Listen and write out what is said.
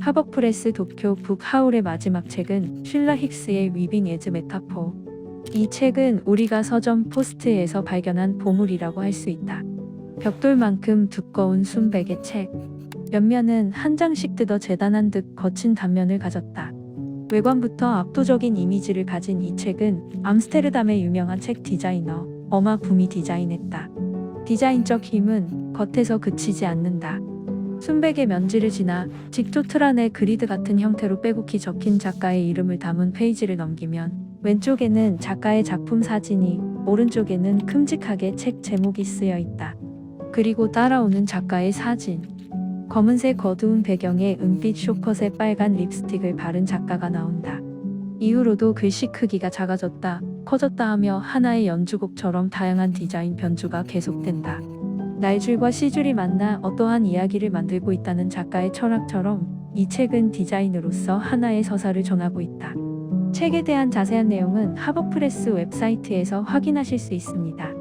하버프레스 도쿄 북 하울의 마지막 책은 쉴라 힉스의 위빙 에즈 메타포. 이 책은 우리가 서점 포스트에서 발견한 보물이라고 할 수 있다. 벽돌만큼 두꺼운 순백의 책. 옆면은 한 장씩 뜯어 재단한 듯 거친 단면을 가졌다. 외관부터 압도적인 이미지를 가진 이 책은 암스테르담의 유명한 책 디자이너 어마 붐이 디자인했다. 디자인적 힘은 겉에서 그치지 않는다. 순백의 면지를 지나 직조트란의 그리드 같은 형태로 빼곡히 적힌 작가의 이름을 담은 페이지를 넘기면 왼쪽에는 작가의 작품 사진이 오른쪽에는 큼직하게 책 제목이 쓰여 있다. 그리고 따라오는 작가의 사진. 검은색 어두운 배경에 은빛 쇼컷에 빨간 립스틱을 바른 작가가 나온다. 이후로도 글씨 크기가 작아졌다, 커졌다 하며 하나의 연주곡처럼 다양한 디자인 변주가 계속된다. 날줄과 시줄이 만나 어떠한 이야기를 만들고 있다는 작가의 철학처럼 이 책은 디자인으로서 하나의 서사를 전하고 있다. 책에 대한 자세한 내용은 하버프레스 웹사이트에서 확인하실 수 있습니다.